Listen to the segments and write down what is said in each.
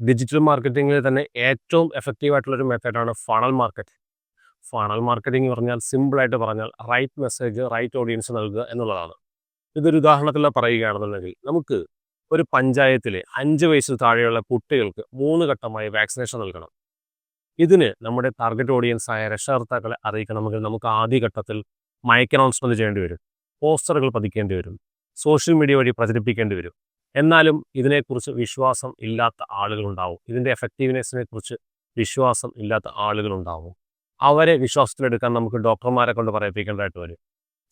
Digital മാർക്കറ്റിംഗിൽ തന്നെ ഏറ്റവും effective ആയിട്ടുള്ളൊരു മെത്തേഡാണ് ഫണൽ മാർക്കറ്റിംഗ് ഫണൽ മാർക്കറ്റിംഗ് എന്ന് പറഞ്ഞാൽ സിമ്പിളായിട്ട് പറഞ്ഞാൽ റൈറ്റ് മെസ്സേജ് റൈറ്റ് ഓഡിയൻസ് നൽകുക എന്നുള്ളതാണ്. ഇതൊരു ഉദാഹരണത്തിൽ പറയുകയാണെന്നുണ്ടെങ്കിൽ നമുക്ക് ഒരു പഞ്ചായത്തിലെ അഞ്ച് വയസ്സിൽ താഴെയുള്ള കുട്ടികൾക്ക് മൂന്ന് ഘട്ടമായി വാക്സിനേഷൻ നൽകണം. ഇതിന് നമ്മുടെ ടാർഗറ്റ് ഓഡിയൻസ് ആയ രക്ഷകർത്താക്കളെ അറിയിക്കണമെങ്കിൽ നമുക്ക് ആദ്യ ഘട്ടത്തിൽ മൈക്ക് അനൗൺസ്മെന്റ് ചെയ്യേണ്ടി വരും. പോസ്റ്ററുകൾ പതിക്കേണ്ടി വരും. സോഷ്യൽ മീഡിയ വഴി പ്രചരിപ്പിക്കേണ്ടി വരും. എന്നാലും ഇതിനെക്കുറിച്ച് വിശ്വാസം ഇല്ലാത്ത ആളുകളുണ്ടാവും. ഇതിന്റെ എഫക്റ്റീവ്നെസ്സിനെ കുറിച്ച് വിശ്വാസം ഇല്ലാത്ത ആളുകളുണ്ടാവും. അവരെ വിശ്വാസത്തിലെടുക്കാൻ നമുക്ക് ഡോക്ടർമാരെ കൊണ്ട് പറയിപ്പിക്കേണ്ടതായിട്ട് വരും.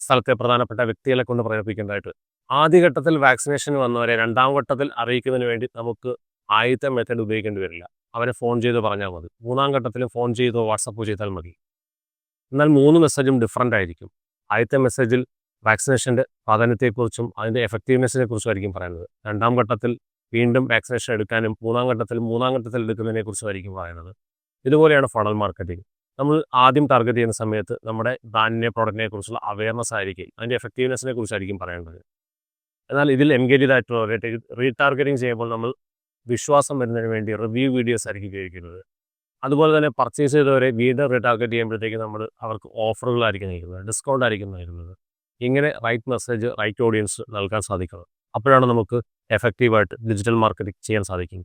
സ്ഥലത്തെ പ്രധാനപ്പെട്ട വ്യക്തികളെ കൊണ്ട് പറയിപ്പിക്കേണ്ടതായിട്ട് ആദ്യഘട്ടത്തിൽ വാക്സിനേഷൻ വന്നവരെ രണ്ടാം ഘട്ടത്തിൽ അറിയിക്കുന്നതിന് വേണ്ടി നമുക്ക് ആദ്യത്തെ മെത്തേഡ് ഉപയോഗിക്കേണ്ടി വരില്ല. അവരെ ഫോൺ ചെയ്ത് പറഞ്ഞാൽ മതി. മൂന്നാം ഘട്ടത്തിൽ ഫോൺ ചെയ്തോ വാട്സപ്പോ ചെയ്താൽ മതി. എന്നാൽ മൂന്ന് മെസ്സേജും ഡിഫറന്റ് ആയിരിക്കും. ആദ്യത്തെ മെസ്സേജിൽ വാക്സിനേഷന്റെ പ്രാധാന്യത്തെക്കുറിച്ചും അതിന്റെ എഫക്റ്റീവ്നെസ്സിനെ കുറിച്ചും ആയിരിക്കും പറയുന്നത്. രണ്ടാം ഘട്ടത്തിൽ വീണ്ടും വാക്സിനേഷൻ എടുക്കാനും മൂന്നാം ഘട്ടത്തിൽ മൂന്നാം ഘട്ടത്തിൽ എടുക്കുന്നതിനെ കുറിച്ചും ആയിരിക്കും പറയുന്നത്. ഇതുപോലെയാണ് ഫണൽ മാർക്കറ്റിംഗ് നമ്മൾ ആദ്യം ടാർഗറ്റ് ചെയ്യുന്ന സമയത്ത് നമ്മുടെ ബ്രാൻഡിനെ പ്രോഡക്റ്റിനെ കുറിച്ചുള്ള അവയർനെസ് ആയിരിക്കും അതിന്റെ എഫക്റ്റീവ്നെസ്സിനെ കുറിച്ചായിരിക്കും പറയേണ്ടത്. എന്നാൽ ഇതിൽ എൻഗേജ് ആയിട്ടുള്ളവരെ റീടാർഗറ്റിംഗ് ചെയ്യുമ്പോൾ നമ്മൾ വിശ്വാസം വരുന്നതിന് വേണ്ടി റിവ്യൂ വീഡിയോസ് ആയിരിക്കും ഉപയോഗിക്കുന്നത്. അതുപോലെ തന്നെ പർച്ചേസ് ചെയ്തവരെ വീണ്ടും റീടാർഗറ്റ് ചെയ്യുമ്പോഴത്തേക്ക് നമ്മൾ അവർക്ക് ഓഫറുകളായിരിക്കും നൽകുന്നത് ഡിസ്കൗണ്ട് ആയിരിക്കും നൽകുന്നത്. ഇങ്ങനെ റൈറ്റ് മെസ്സേജ് റൈറ്റ് ഓഡിയൻസ് നൽകാൻ സാധിക്കണം അപ്പോഴാണ് നമുക്ക് എഫക്റ്റീവായിട്ട് ഡിജിറ്റൽ മാർക്കറ്റിംഗ് ചെയ്യാൻ സാധിക്കും